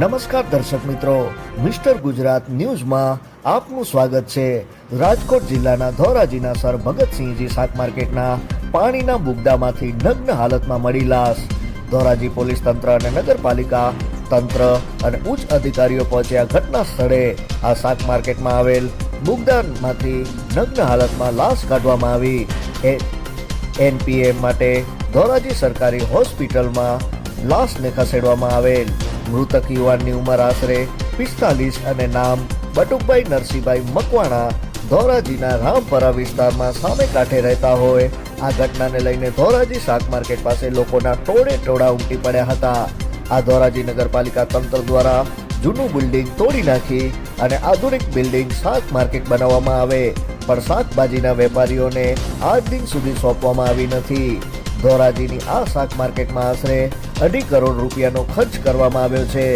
નમસ્કાર દર્શક મિત્રો. મિસ્ટર ગુજરાત ન્યૂઝમાં આપનું સ્વાગત છે. રાજકોટ જિલ્લાના ધોરાજીના સર ભગતસિંહજી શાક માર્કેટના પાણીના બુગદામાંથી નગ્ન હાલતમાં મળી લાશ. ધોરાજી પોલીસ તંત્ર અને નગરપાલિકા તંત્ર અને ઉચ્ચ અધિકારીઓ પહોંચ્યા ઘટના સ્થળે. આ શાક માર્કેટમાં આવેલ બુગદામાંથી નગ્ન હાલતમાં લાશ કાઢવામાં આવી. એ એનપીએમ માટે ધોરાજી સરકારી હોસ્પિટલમાં લાશને ખસેડવામાં આવેલ. મૃતક યુવાનની ઉંમર આશરે પિસ્તાલીસ અને નામ બટુકભાઈ નરસિંહભાઈ મકવાણા ધોરાજીના રામપરા વિસ્તારમાં સામે કાંઠે રહેતા હોય. આ ઘટનાને લઈને ધોરાજી શાક માર્કેટ પાસે લોકોના ટોળે ટોળા ઉમટી પડ્યા હતા. આ ધોરાજી નગરપાલિકા તંત્ર દ્વારા જૂનું બિલ્ડિંગ તોડી નાખી અને આધુનિક બિલ્ડિંગ શાક માર્કેટ બનાવવામાં આવે. પણ શાકભાજીના વેપારીઓને આજ દિન સુધી સોંપવામાં આવી નથી. ધોરાજીની આ શાક માર્કેટમાં આશરે અઢી કરોડ રૂપિયાનો ખર્ચ કરવામાં આવ્યો છે.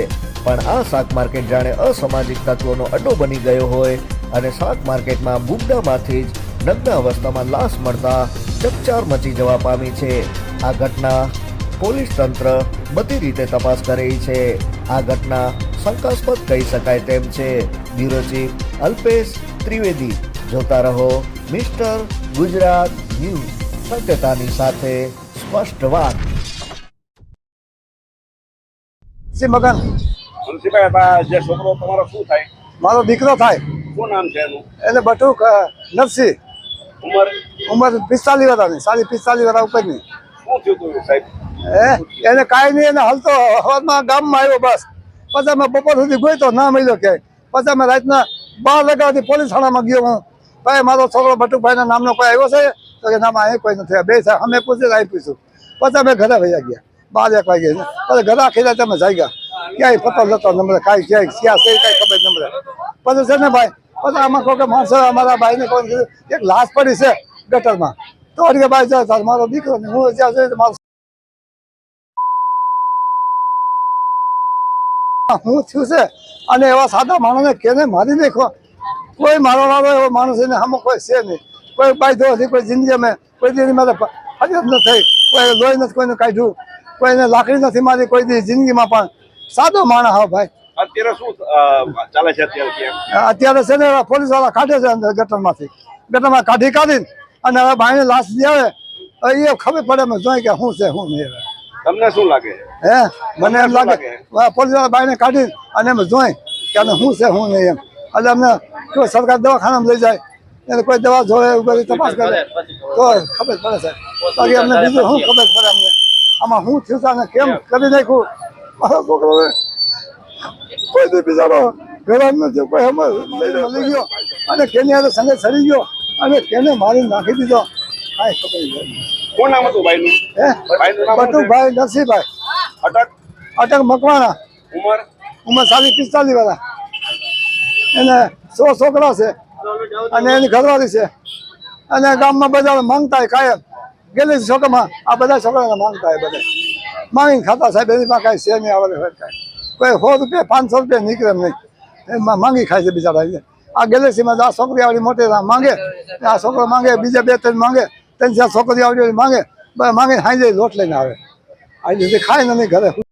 પણ આ શાક માર્કેટ જાણે અસામાજિક તત્વોનો અડ્ડો બની ગયો હોય અને શાક માર્કેટમાં બુગડામાંથી જ નગ્ન અવસ્થામાં લાશ મળતા ચકચાર મચી જવા પામી છે. આ ઘટના પોલીસ તંત્ર બધી રીતે તપાસ કરી છે. આ ઘટના શંકાસ્પદ કહી શકાય તેમ છે. બ્યુરો ચીફ અલ્પેશ ત્રિવેદી, જોતા રહો મિસ્ટર ગુજરાત ન્યૂઝ સત્યતાની સાથે. સ્પષ્ટ વાત સી મગન મુનસીભાઈ જે છોકરો તમારો શું થાય? મારો દીકરો થાય. શું નામ છે એનું? એટલે બટુક નરસિંહ. ઉંમર? ઉંમર પિસ્તાલીસ વર્ષની સાડી પિસ્તાલીસ વર્ષ ઉપરની. શું થયું હતું સાહેબ? એને કાંઈ નહીં એને હાલતો હવામાં ગામમાં આવ્યો બસ. પછી અમે બપોર સુધી ગયો ના મળ્યો ક્યાંય. પછી અમે રાતના બાર વાગ્યાથી પોલીસ થાણામાં ગયો હું. ભાઈ, મારો છોકરો બટુકભાઈના નામનો કોઈ આવ્યો છે? તો કે નામ અહીં કોઈ નથી. બે સાહેબ અમે પૂછે અહીં પૂછ્યું પછી અમે ઘરે વૈયા ગયા. બાર એક વાગે. પછી ઘરે આખી તમે જઈ ગયા ક્યાંય પતો નતો નંબર, કાંઈ ક્યાંય, ક્યાં છે, કાંઈ ખબર નંબર. પછી છે ને ભાઈ, પછી આમાં કોઈ માણસો, અમારા ભાઈને કોઈ એક લાશ પડી છે ગટરમાં. તો કે ભાઈ જાય મારો દીકરો હું જ્યાં છે મારો હું થયું છે? અને એવા સાદા માણસને કેને મારી નાખો કોઈ મારો વાળો એવો માણસ એને આમાં કોઈ છે નહીં. કોઈ બાયધો હતી કોઈ જિંદગી અમે કોઈ દીની મારે ફરિયાદ ન થઈ. કોઈ લોહી નથી કોઈને કાઢ્યું. કોઈને લાકડી નથી મારી કોઈ દી જિંદગીમાં પણ. સાદો માણસ હા ભાઈ. અત્યારે શું ચાલે છે અત્યારે અત્યારે છે ને પોલીસવાળા કાઢે છે અંદર ગટરમાંથી. ગટરમાં કાઢી કાઢીને અને હવે ભાઈને લાશ આવે. એ ખબર પડે અમે જોઈએ કે શું છે શું નહીં તમને શું લાગે? હે? મને એમ લાગે? પોલીસવાળા બાઈને કાઢી અને એમ જોઈ કે શું છે શું નહીં એમ. એટલે અમને કોઈ સરકાર દવાખાનામાં લઈ જાય એને કોઈ દવા જોડે એવું બધી તપાસ કરે. તો ખબર પડે. છે બાકી અમને બીજું શું ખબર પડે અમને? આમાં હું થયું અને કેમ કરી નાખ્યું? મારો છોકરો કોઈ દી બિચારો ઘરમાં નથી કોઈ અમે લઈ ગયો અને કેની હારે સંગે સરી ગયો. અને કેને મારી નાખી દીધો. કાંઈ ખબર નહીં. કોણ નામ હતું ભાઈનું? હે? બટુભાઈ નરસિંહભાઈ. અટક? અટક મકવાણા. ઉંમર? ઉંમર સાડી પિસ્તાલીસ વાળા એને સો છોકરા છે અને એની ઘરવાળી છે. અને ગામમાં બધા માંગતા હોય કાયમ. ગેલી છોકરામાં આ બધા છોકરાને માંગતા હોય બધા. માંગીને ખાતા સાહેબ, એની પાસે કાંઈ છે નહીં આવે કાંઈ. કોઈ સો રૂપિયા, પાંચસો રૂપિયા નીકળે નહીં. એમાં માંગી ખાય છે બિચારા આ ગેલેક્સીમાં આ છોકરી આવડી મોટી માંગે. આ છોકરો માંગે, બીજા બે ત્રણ માંગે, ત્રણ ચાર છોકરી આવડી માંગે માંગીને ખાઈ જાય લોટ લઈને આવે. આવી રીતે ખાય ને નહીં ઘરે.